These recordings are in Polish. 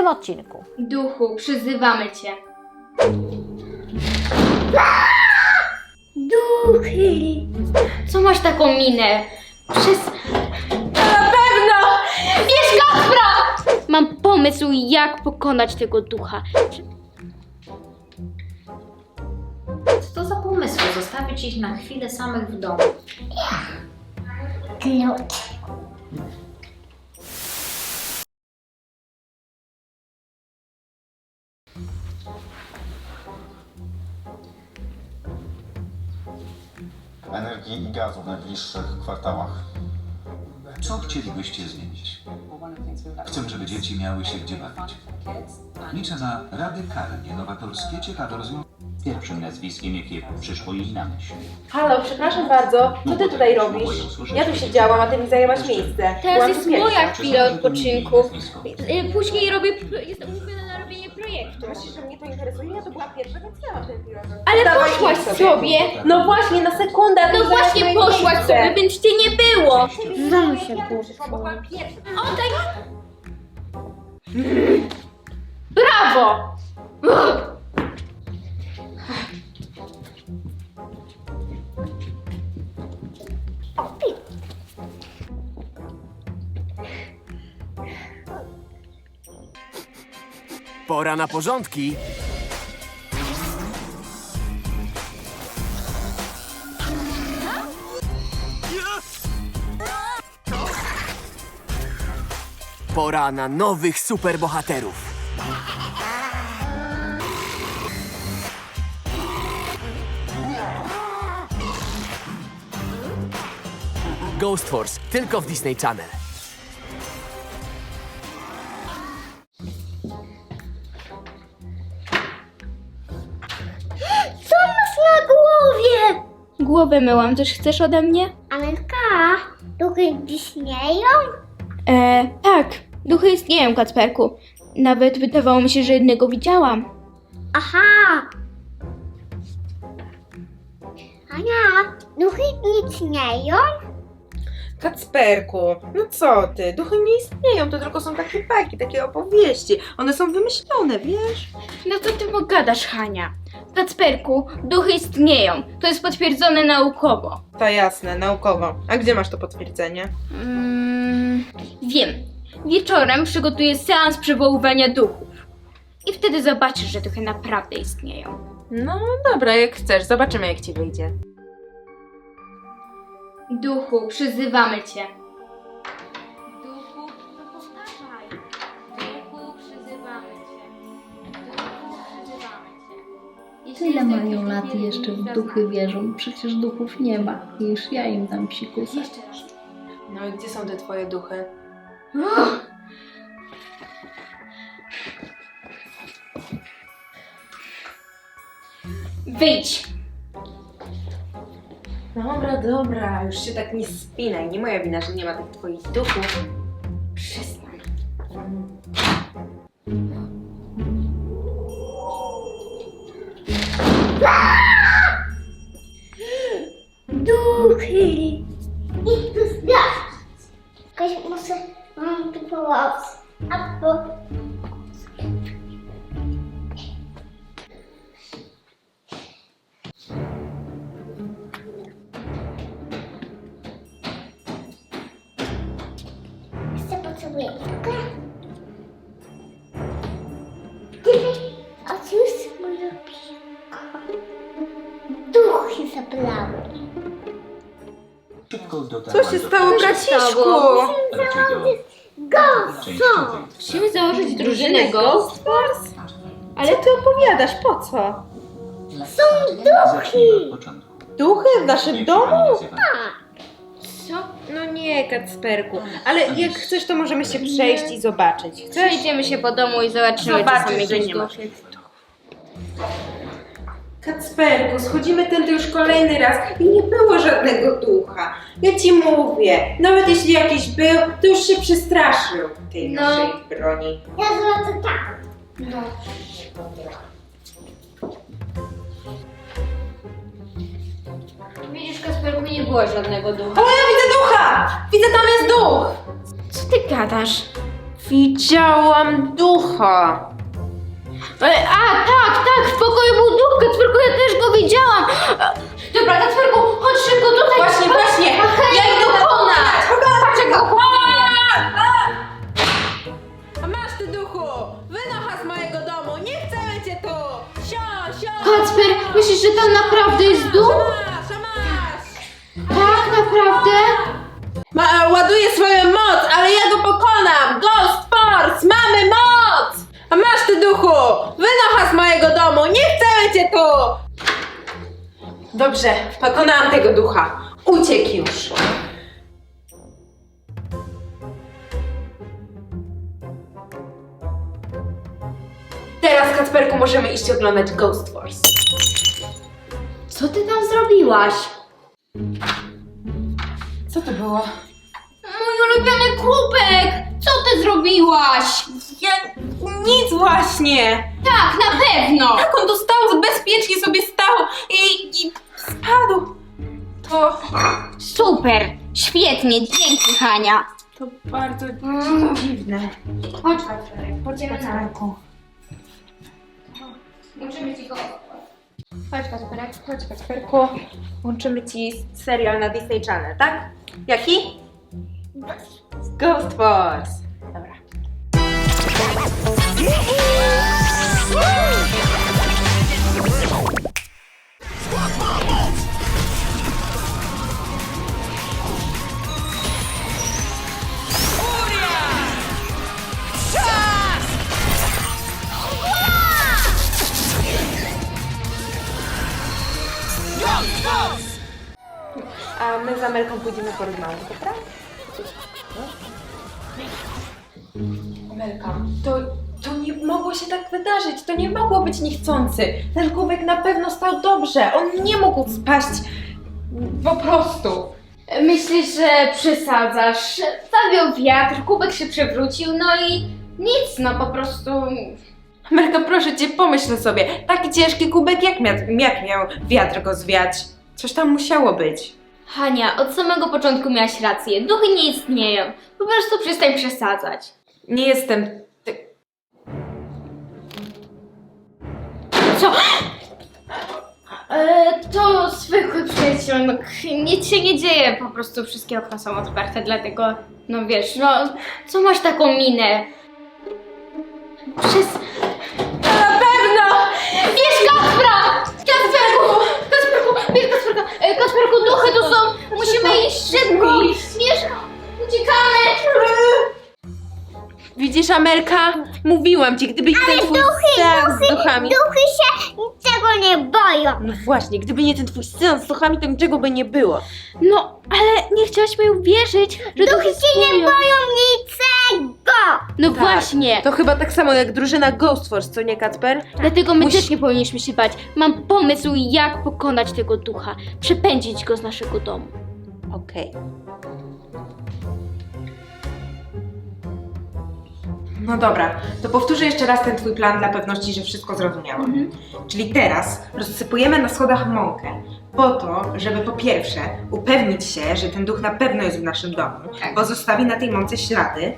tym odcinku. Duchu, przyzywamy cię. Duchy! Co masz taką minę? Przez... Na pewno! Bierz Kacpra! Mam pomysł, jak pokonać tego ducha. Co to za pomysły? Zostawić ich na chwilę samych w domu. Klucz. Energii i gazu w najbliższych kwartałach. Co chcielibyście zmienić? Chcę, żeby dzieci miały się gdzie bawić. Liczę na radykalnie nowatorskie, ciekawe rozwiązania. Pierwszym nazwiskiem, jakie przyszło jej na myśl. Halo, przepraszam bardzo, co ty tutaj robisz? Ja tu siedziałam, a ty mi zajęłaś miejsce. Teraz Byłam jest tu pierwsza. moja chwila odpoczynku. Y, Później robię... Jest umówiona na robienie projektu. Myślisz, że mnie to interesuje? Ja to była pierwsza, więc ja mam ten. Ale Dawaj, poszłaś idź sobie. sobie. No właśnie, na sekundę. a ty No zajęłaś właśnie moje poszłaś miejsce. sobie, więc cię nie było. Znowu się Przyszła, bo byłam pierwsza. Oddaj! Brawo! Pora na porządki. Pora na nowych superbohaterów. Ghost Force tylko w Disney Channel. Co masz na głowie? Głowę myłam, też chcesz ode mnie? Alenka, duchy istnieją? E, tak, duchy istnieją, Kacperku. Nawet wydawało mi się, że jednego widziałam. Aha! Ania, duchy nie istnieją? Kacperku, no co ty? Duchy nie istnieją, to tylko są takie bajki, takie opowieści. One są wymyślone, wiesz? No to ty pogadasz, Hania. Kacperku, duchy istnieją. To jest potwierdzone naukowo. To jasne, naukowo. A gdzie masz to potwierdzenie? Mm, wiem. Wieczorem przygotuję seans przywoływania duchów. I wtedy zobaczysz, że duchy naprawdę istnieją. No dobra, jak chcesz, zobaczymy jak ci wyjdzie. Duchu, przyzywamy cię. Duchu, no powtarzaj. Duchu, przyzywamy cię. Duchu, przyzywamy cię. Jeśli Tyle mają lat i jeszcze w duchy wierzą. Przecież duchów nie ma. Już ja im dam psikusa. Jeszcze raz. No i gdzie są te twoje duchy? Wyjdź! Dobra, dobra, już się tak nie spinaj. Nie moja wina, że nie ma tych twoich duchów. Przestań. Duchy! Idź tu sprawdzić. Jakaś muszę, mam tu pomoc. A Duchy. Szybko dotarła Co się do stało, końca, braciszku? Musimy założyć drużynę Ghost Force? Ale ty opowiadasz, po co? Zacznijmy od początku. Duchy w naszym się domu? nazywa? Co? No nie, Kacperku. Ale jak chcesz, to możemy się przejść i zobaczyć. Chcesz? Przejdziemy się po domu i zobaczymy, Zobaczysz, czy są że jakieś nie ma. duchy. Kacperku, schodzimy tędy już kolejny raz i nie było żadnego ducha. Ja ci mówię, nawet jeśli jakiś był, to już się przestraszył tej No. naszej broni. Ja zrobię tak. No. Widzisz, Kasperku, nie było żadnego ducha. O, ja widzę ducha! Widzę, tam jest duch! Co ty gadasz? Widziałam ducha. E, A, tak, tak, w pokoju był duch, Kacperku, ja też go widziałam. E, Dobra, Kacperku, chodź szybko tutaj. Właśnie, Chodź. Dobrze, pokonałam tego ducha. Uciekł już. Teraz, Kacperku, możemy iść oglądać Ghost Force. Co ty tam zrobiłaś? Co to było? Mój ulubiony kubek! Co ty zrobiłaś? Ja... nic właśnie! Tak, na pewno! Jak on to stał, bezpiecznie sobie stał i, i spadł. To, Super, świetnie, dzięki Hania. to bardzo dziwne. Chodź Kacperek, chodźmy na ręku. Musimy ci go... Chodź Kacperek, chodź Kacperku, łączymy ci serial na Disney Channel, tak? Jaki? Ghost Force. Dobra. Amelką pójdziemy porozmawiać, dobra? Amelka, to, to nie mogło się tak wydarzyć. To nie mogło być niechcący. Ten kubek na pewno stał dobrze. On nie mógł spaść po prostu. Myślisz, że przesadzasz? Zawiał wiatr, kubek się przewrócił, no i nic, no po prostu... Amelka, proszę cię, pomyśl sobie. Taki ciężki kubek, jak, mia- jak miał wiatr go zwiać? Coś tam musiało być. Hania, od samego początku miałaś rację. Duchy nie istnieją. Po prostu przestań przesadzać. Nie jestem... ty- Co? E, to zwykły przeciąg. Nic się nie dzieje, po prostu wszystkie okna są otwarte, dlatego, no wiesz, no, co masz taką minę? Przez... Kacperka! E, Kacperku, duchy tu są! Musimy iść szybko! Bierz! Uciekamy! Widzisz, Amelka? Mówiłam ci, gdyby nie ten twój seans z duchami... Duchy się niczego nie boją. No właśnie, gdyby nie ten twój seans z duchami, to niczego by nie było. No, ale nie chciałaś mi uwierzyć, że Duchy duchy się nie boją niczego. No Tak. właśnie! To chyba tak samo jak drużyna Ghost Force, co nie, Kacper? Dlatego my Musi- też nie powinniśmy się bać. Mam pomysł, jak pokonać tego ducha. Przepędzić go z naszego domu. Okej. No dobra, to powtórzę jeszcze raz ten twój plan dla pewności, że wszystko zrozumiałam. Czyli teraz rozsypujemy na schodach mąkę po to, żeby po pierwsze upewnić się, że ten duch na pewno jest w naszym domu, bo zostawi na tej mące ślady,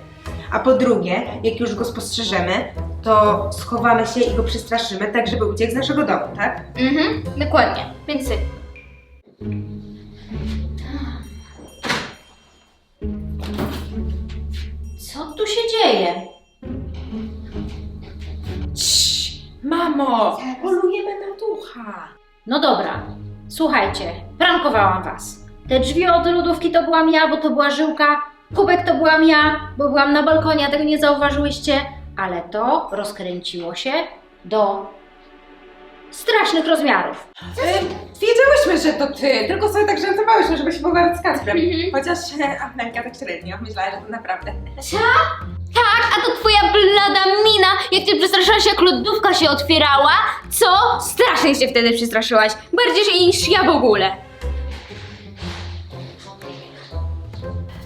a po drugie, jak już go spostrzeżemy, to schowamy się i go przestraszymy, tak żeby uciekł z naszego domu, tak? Mhm, dokładnie. Więc. Co tu się dzieje? Mamo, polujemy na ducha. No dobra, słuchajcie, prankowałam was. Te drzwi od lodówki to byłam ja, bo to była żyłka. Kubek to byłam ja, bo byłam na balkonie, a tego nie zauważyłyście. Ale to rozkręciło się do strasznych rozmiarów. Wiedziałyśmy, że to ty, tylko sobie tak żartowałyśmy, żeby się pogadać z Kacprem. Chociaż e, Amelka tak średnio, myślała, że to naprawdę. Tak, a to twoja blada mina, jak cię przestraszyłaś, jak lodówka się otwierała. Co? Strasznie się wtedy przestraszyłaś. Bardziej niż ja w ogóle.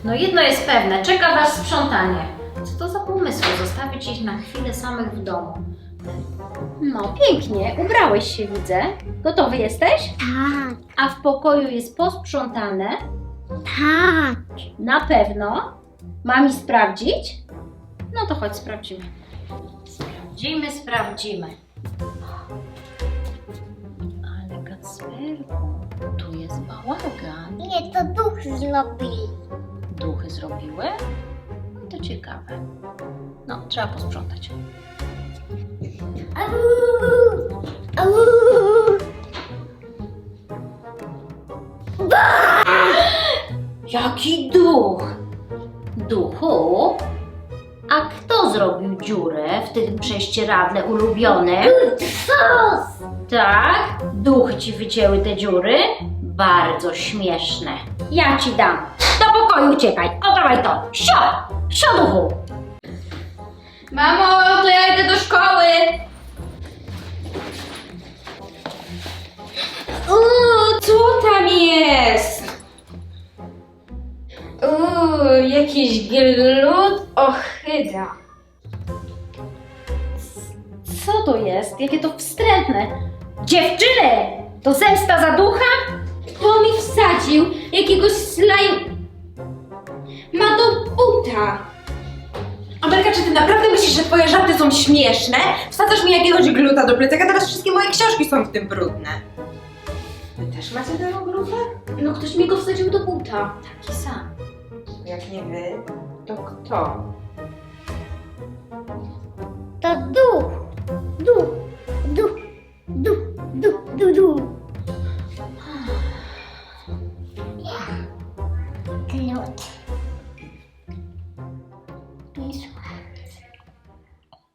No jedno jest pewne, czeka was sprzątanie. Co to za pomysły zostawić ich na chwilę samych w domu? No pięknie, ubrałeś się widzę. Gotowy jesteś? Tak, A w pokoju jest posprzątane? tak. Na pewno. Mam i sprawdzić? No to chodź, sprawdzimy. Sprawdzimy, sprawdzimy. Ale Kacperku, tu jest bałagan. Nie, to duch zrobili. Duchy zrobiły? No to ciekawe. No, trzeba posprzątać. Au! Au! Jaki duch? Dziurę w tym prześcieradle ulubionym? Sos! Tak? Duchy ci wycięły te dziury? Bardzo śmieszne. Ja ci dam. Do pokoju uciekaj. Oddawaj to. Sio! Sio duchu! Mamo, to ja idę do szkoły! Uuu, co tam jest? Uuu, jakiś glut ochyda. Co to jest? Jakie to wstrętne. Dziewczyny! To zemsta za ducha? Kto mi wsadził jakiegoś slime... Ma do buta. Amelka, czy ty naprawdę myślisz, że twoje żarty są śmieszne? Wsadzasz mi jakiegoś gluta do plecaka, teraz wszystkie moje książki są w tym brudne. Wy też macie taką grupę? No ktoś mi go wsadził do buta. Taki sam. Jak nie wy, to kto? Duch.